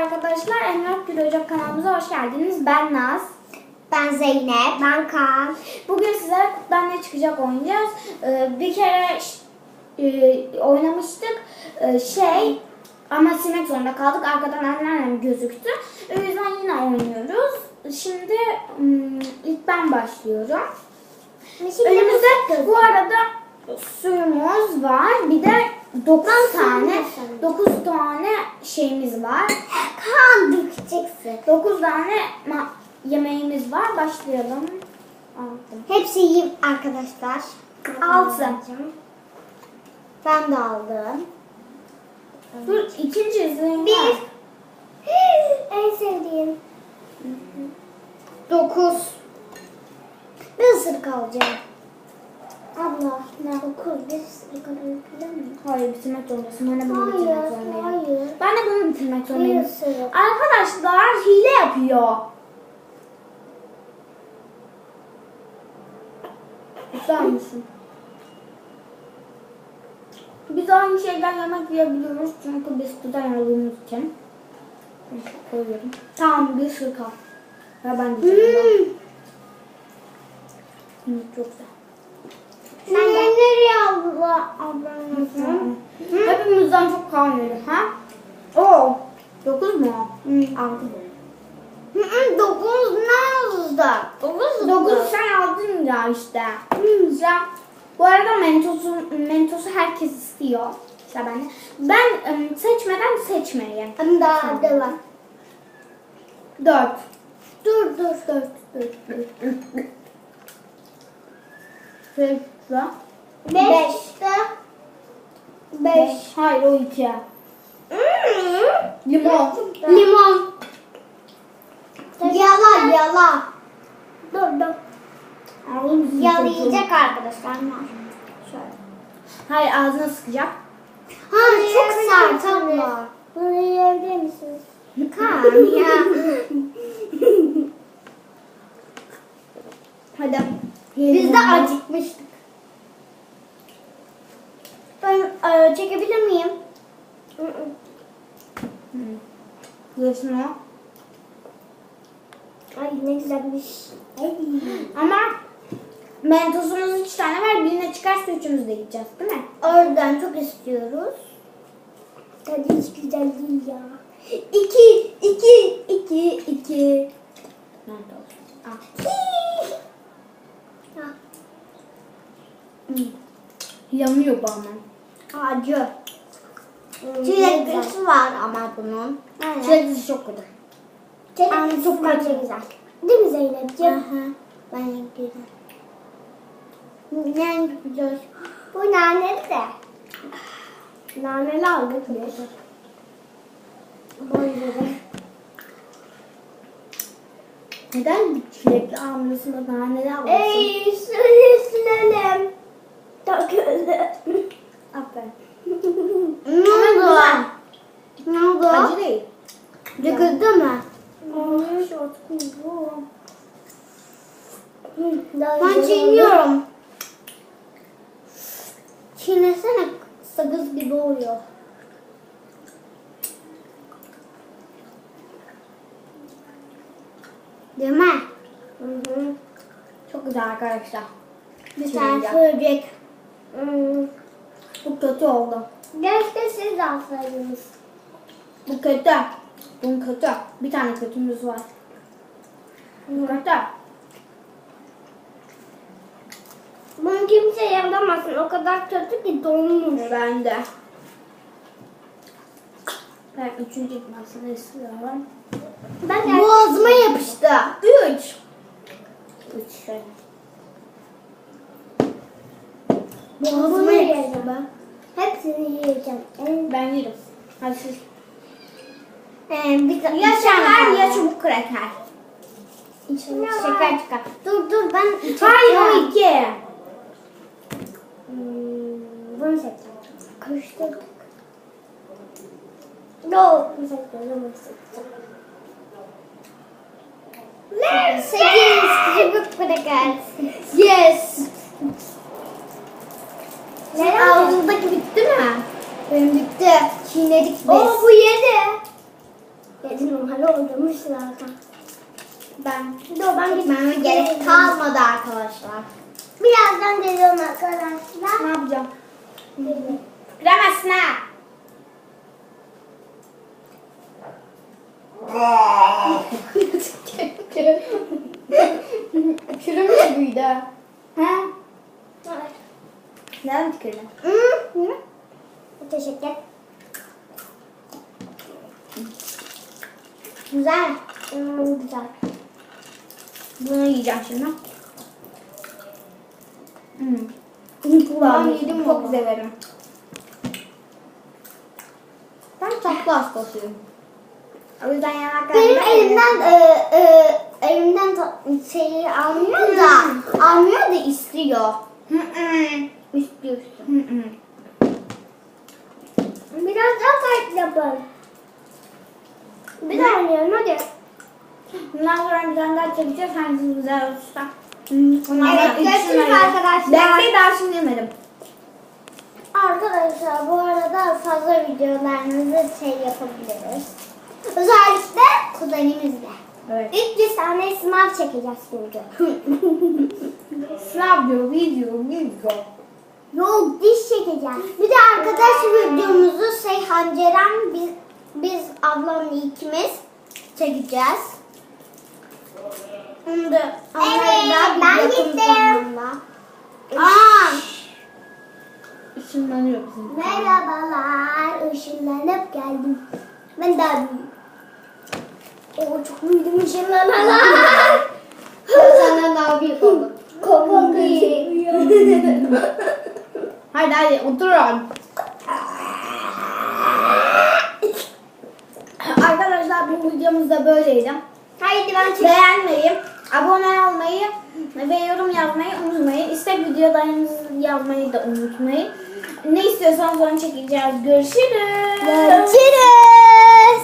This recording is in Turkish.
arkadaşlar. Emrah Gül Ocak kanalımıza hoş geldiniz. Ben Naz. Ben Zeynep. Ben Kaan. Bugün sizlere kutudan ne çıkacak oynayacağız. Ee, bir kere e, oynamıştık. Ee, şey ama silmek zorunda kaldık. Arkadan anneannem gözüktü. O yüzden yine oynuyoruz. Şimdi hmm, ilk ben başlıyorum. Önümüzde bu arada suyumuz var. Bir de 9 tane 9 tane şeyimiz var. Kaan dökeceksin. 9 tane yemeğimiz var. Başlayalım. Aldım. Hepsi iyi arkadaşlar. Altı. Ben de aldım. Dur ikinci izleyin. Bir. en sevdiğim. Dokuz. Bir ısırık alacağım. Abla ne? Bir ısırık alabilir miyim? Hayır bitirmek zorundasın. Ben de bunu bitirmek Hayır, zorundayım. hayır. Ben de bunu bitirmek zorundayım. ısırık. Arkadaşlar hile yapıyor. Güzel misin? Biz aynı şeyden yemek yiyebiliyoruz çünkü biz gıdan aldığımız için. Koyuyorum. Tamam bir ısırık al. Ve ben de Hmm. Hı, çok güzel. Sen de nereye abla? Ablanın Hepimizden çok kalmıyor ha? Oo. Dokuz mu? Hı. Aldım. Hı hı, Dokuz ne oldu? Dokuz Dokuz sen aldın ya işte. Sıra. Bu arada mentosu, mentosu herkes istiyor. Sıra bende. Ben ım, seçmeden seçmeyin. Hem daha da var. Dört. Dur dur dur. Dört. Sıra. Beşte. Beş. Hayır o iki. Hmm. Limon. Limon. Yala yala. Dur dur. Çocuğu. Yalayacak arkadaşlar. Şöyle. Hayır ağzına sıkacak. Ha çok sert abla. Bunu yiyebilir misiniz? Kan ya. Hadi. Biz de acıkmıştık. Ben e, çekebilir miyim? O. Ay ne güzelmiş. Ay. Ama mentosumuz üç tane var. Birine çıkarsa üçümüz de yiyeceğiz değil mi? Oradan çok istiyoruz. Tadı hiç güzel değil ya. İki, iki, iki, iki. Mentos. Ah. Yanıyor bana. Acı. Çileklisi var ama bunun. Aynen. Çileklisi çok kötü. Çileklisi çok acı. güzel. Değil mi Zeynep'ciğim? Ben güzel. Ne güzel. Bu naneli de. Naneli aldık biz. Boyları. Neden çilekli almıyorsun da nane alıyorsun? Ey suyu silelim. Aferin. Ne oldu? Ne oldu? Acı değil. Döküldü mü? Ay çok kuyruğu. Ben çiğniyorum. Çiğnesene sakız gibi oluyor. Değil mi? Hı hı. Çok güzel arkadaşlar. Bir tane söyleyecek. Hmm. Bu kötü oldu. Keşke siz alsaydınız. Bu kötü. Bu kötü. Bir tane kötümüz var. Bu kötü. Bunu kimse yapamazsın. O kadar kötü ki donmuş. Ben de. Ben üçüncü gitmesini istiyorum. Ben de... Boğazıma yapıştı. Üç. Üç şey. Boğazıma yapıştı be. Hepsini yiyeceğim. En... Ben yerim. Hadi siz. Ee, bir, Ya bir şeker ya çubuk kraker. İçine şeker çıkar. Dur dur ben Hayır o iki. Hmm, bunu seçeceğim. Karıştırdık. Yok. Bunu seçeceğim. Bunu seçeceğim. Sekiz çubuk kraker. Yes. Senin Ağzındaki bitti mi? Benim bitti. Çiğnedik biz. Oo bu yedi. Yedi 7 numara olduğumu zaten. Ben Dur ben Gitmeme gerek kalmadı arkadaşlar. Birazdan geliyorum arkadaşlar. ne yapacağım? Giremezsin ha. Tükürüm de büyüdü. Ha? Tükürdün? Hı, hı. Teşekkür. Güzel. Hmm, güzel. Bunu yiyeceğim şimdi. Hmm. Ben yedim çok onu. severim. Ben tatlı hastasıyım. O yüzden yanaklarımda Benim elimden e, e, elimden ta- şeyi almıyor da almıyor da istiyor. Hı hı. Hı hı. Biraz daha farklı yapalım. Bir daha oynayalım hadi. Bundan sonra bir tane daha çekeceğiz. Hangisi güzel olursa. Evet, görüşürüz arkadaşlar. Bekle daha şimdi yemedim. Arkadaşlar bu arada fazla videolarınızı şey yapabiliriz. Özellikle kuzenimizle. Evet. 300 tane sınav çekeceğiz şimdi. Sınav diyor, video, video. Yok diş çekeceğiz. Bir de arkadaş videomuzu Seyhan Ceren biz, biz ablamla ikimiz çekeceğiz. Onu da Evet, ben gittim. Aa, Işınlanıyor bizim. merhabalar. Işınlanıp geldim. Ben büyüğüm. Oo çok büyüdüm ışınlanalar. Senden daha büyük oldum. Kafam Hadi hadi oturun. Arkadaşlar bu videomuz da böyleydi. Haydi ben. Beğenmeyi, abone olmayı ve yorum yazmayı unutmayın. İstek videolarınızı yazmayı da unutmayın. Ne istiyorsanız onu çekeceğiz. Görüşürüz. Görüşürüz.